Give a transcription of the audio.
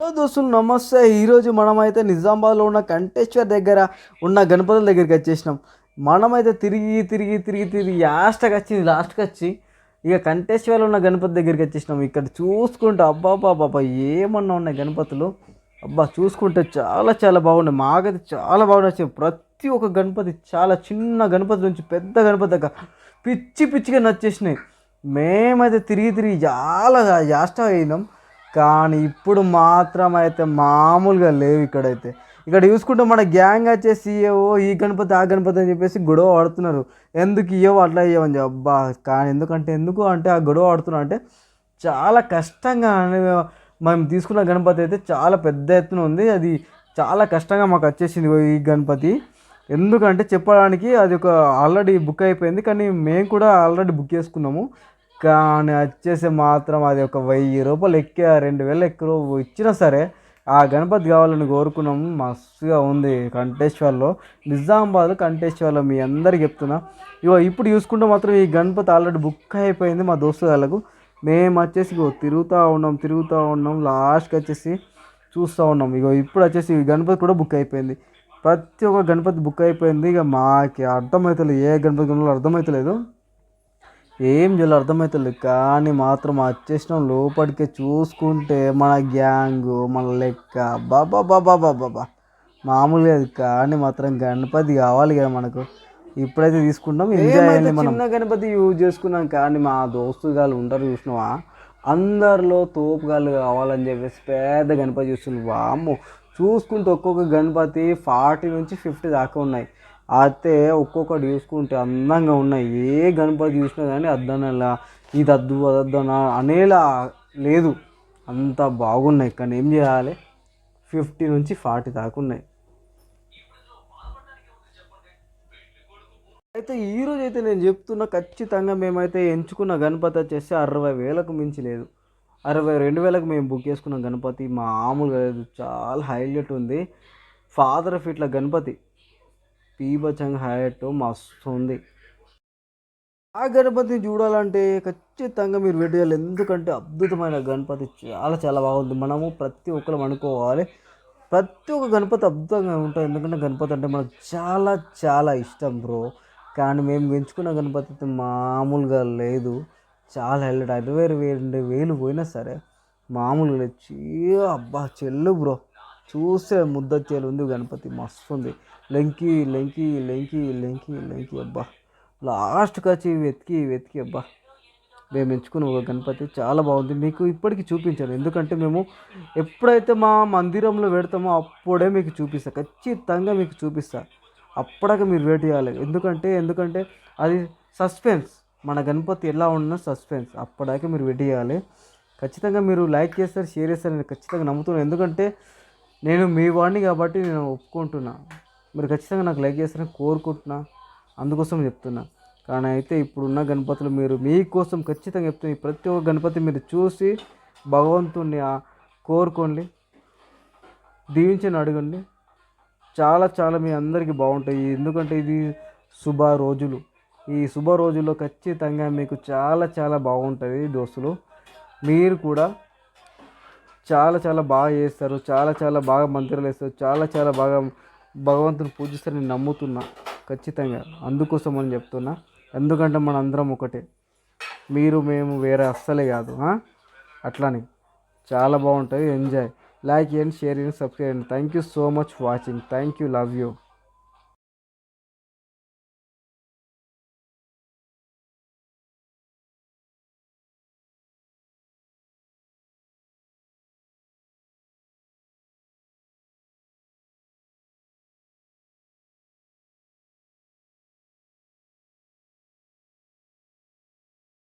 Hello దోస్తులు నమస్తే ఈరోజు మనమైతే నిజామాబాద్లో ఉన్న కంటేశ్వర్ దగ్గర ఉన్న గణపతుల దగ్గరికి వచ్చేసినాం. మనమైతే తిరిగి తిరిగి తిరిగి తిరిగి లాస్ట్కి వచ్చింది లాస్ట్కి వచ్చి ఇక కంటేశ్వర్లో ఉన్న గణపతి దగ్గరికి వచ్చేసినాం. ఇక్కడ చూసుకుంటే అబ్బాబా బాబా ఏమన్నా ఉన్నాయి గణపతులు? అబ్బా చూసుకుంటే చాలా చాలా బాగున్నాయి. మాకైతే చాలా బాగా నచ్చింది ప్రతి ఒక్క గణపతి చాలా చిన్న గణపతి నుంచి పెద్ద గణపతి దగ్గర పిచ్చి పిచ్చిగా నచ్చేసినాయి. మేమైతే తిరిగి తిరిగి చాలా యాస్ట్ అయినాం. కానీ ఇప్పుడు మాత్రం అయితే మామూలుగా లేవు ఇక్కడైతే. ఇక్కడ చూసుకుంటే మన గ్యాంగ్ వచ్చేసి ఏవో ఈ గణపతి ఆ గణపతి అని చెప్పేసి గొడవ ఆడుతున్నారు. ఎందుకు ఇయ్యవో అట్లా ఇయ్యవని చెప్పబ్బా కానీ ఎందుకంటే ఎందుకు అంటే ఆ గొడవ ఆడుతున్నా అంటే చాలా కష్టంగా మనం తీసుకున్న గణపతి అయితే చాలా పెద్ద ఎత్తున ఉంది. అది చాలా కష్టంగా మాకు వచ్చేసింది ఈ గణపతి. ఎందుకంటే చెప్పడానికి అది ఒక ఆల్రెడీ బుక్ అయిపోయింది. కానీ మేము కూడా ఆల్రెడీ బుక్ చేసుకున్నాము. కానీ వచ్చేసి మాత్రం అది ఒక వెయ్యి రూపాయలు ఎక్కి రెండు వేలు ఎక్కువ ఇచ్చినా సరే ఆ గణపతి కావాలని కోరుకున్నాం. మస్తుగా ఉంది కంటేశ్వర్లో నిజామాబాద్ కంటేశ్వర్లో మీ అందరికి చెప్తున్నా. ఇగో ఇప్పుడు చూసుకుంటే మాత్రం ఈ గణపతి ఆల్రెడీ బుక్ అయిపోయింది మా దోస్తు వాళ్ళకు మేము వచ్చేసి ఇగో తిరుగుతూ ఉన్నాం తిరుగుతూ ఉన్నాం. లాస్ట్కి వచ్చేసి చూస్తూ ఉన్నాం. ఇగో ఇప్పుడు వచ్చేసి ఈ గణపతి కూడా బుక్ అయిపోయింది. ప్రతి ఒక్క గణపతి బుక్ అయిపోయింది. ఇక మాకి అర్థమవుతలేదు ఏ గణపతి కొనాలో అర్థమవుతలేదు ఏం చేయాలో అర్థమవుతలేదు కానీ మాత్రం వచ్చేసిన లోపలికే చూసుకుంటే మన గ్యాంగ్ మన లెక్క. బాబా బాబా బాబా మామూలుగా అది కానీ మాత్రం గణపతి కావాలి కదా మనకు. ఇప్పుడైతే తీసుకుంటాం ఎంజాయ్ మనం. చిన్న గణపతి యూజ్ చేసుకున్నాం కానీ మా దోస్తు గారు ఉంటారు చూసినావా? అందరిలో తోపుగాళ్ళు కావాలని చెప్పేసి పెద్ద గణపతి చూస్తున్నారు. వాము చూసుకుంటే ఒక్కొక్క గణపతి ఫార్టీ నుంచి ఫిఫ్టీ దాకా ఉన్నాయి. అయితే ఒక్కొక్కటి చూసుకుంటే అందంగా ఉన్నాయి ఏ గణపతి చూసినా కానీ అద్దనలా ఇది అద్దు అదద్దనా అనేలా లేదు. అంత బాగున్నాయి. కానీ ఏం చేయాలి? ఫిఫ్టీ నుంచి ఫార్టీ దాకా ఉన్నాయి. అయితే ఈరోజు అయితే నేను చెప్తున్నా ఖచ్చితంగా మేమైతే ఎంచుకున్న గణపతి వచ్చేసి అరవై వేలకు మించి లేదు. అరవై రెండు వేలకు మేము బుక్ చేసుకున్న గణపతి మామూలుగా లేదు. చాలా హైలైట్ ఉంది. ఫాదర్ ఆఫ్ ఇట్లా గణపతి పీబచంగ్ హైలైట్ మస్తు ఉంది ఆ గణపతిని చూడాలంటే ఖచ్చితంగా మీరు వెయిట్ చేయాలి ఎందుకంటే అద్భుతమైన గణపతి చాలా చాలా బాగుంది. మనము ప్రతి ఒక్కరు అనుకోవాలి. ప్రతి ఒక్క గణపతి అద్భుతంగా ఉంటుంది ఎందుకంటే గణపతి అంటే మనకు చాలా చాలా ఇష్టం బ్రో. కానీ మేము పెంచుకున్న గణపతి అయితే మామూలుగా లేదు. చాలా హైలైట్ అరవై రెండు వేలు పోయినా సరే మామూలుగా లేదు అబ్బా చెల్లు బ్రో. చూస్తే ముద్దచ్చేలు ఉంది గణపతి మస్తు ఉంది లెంకి లెంకి లెంకి లెంకి లెంకి అబ్బా. లాస్ట్కి వచ్చి వెతికి వెతికి అబ్బా. మేము ఎంచుకున్న ఒక గణపతి చాలా బాగుంది. మీకు ఇప్పటికీ చూపించాను. ఎందుకంటే మేము ఎప్పుడైతే మా మందిరంలో పెడతామో అప్పుడే మీకు చూపిస్తా. ఖచ్చితంగా మీకు చూపిస్తా. అప్పటికి మీరు వెయిట్ చేయాలి. ఎందుకంటే ఎందుకంటే అది సస్పెన్స్ మన గణపతి ఎలా ఉన్నా సస్పెన్స్ అప్పటికే మీరు వెయిట్ చేయాలి. ఖచ్చితంగా మీరు లైక్ చేస్తారు షేర్ చేస్తారు. నేను ఖచ్చితంగా నమ్ముతున్నాను. ఎందుకంటే నేను మీ వాడిని కాబట్టి నేను ఒప్పుకుంటున్నా. మీరు ఖచ్చితంగా నాకు లైక్ చేస్తారని కోరుకుంటున్నా. అందుకోసం చెప్తున్నా. కానీ అయితే ఇప్పుడున్న గణపతులు మీరు మీకోసం ఖచ్చితంగా చెప్తున్నా. ప్రతి ఒక్క గణపతి మీరు చూసి భగవంతుణ్ణి కోరుకోండి. దీవించని అడగండి. చాలా చాలా మీ అందరికీ బాగుంటాయి. ఎందుకంటే ఇది శుభ రోజులు. ఈ శుభ రోజుల్లో ఖచ్చితంగా మీకు చాలా చాలా బాగుంటుంది దోస్తులు. మీరు కూడా చాలా చాలా బాగా చేస్తారు. చాలా చాలా బాగా మంత్రాలు వేస్తారు. చాలా చాలా బాగా భగవంతుని పూజిస్తారని నేను నమ్ముతున్నా ఖచ్చితంగా. అందుకోసం అని చెప్తున్నా. ఎందుకంటే మన అందరం ఒకటే. మీరు మేము వేరే అస్సలే కాదు. ఆ? అట్లానే. చాలా బాగుంటుంది ఎంజాయ్ లైక్ చేయండి షేర్ చేయండి సబ్స్క్రైబ్ చేయండి thank you so much watching thank you love you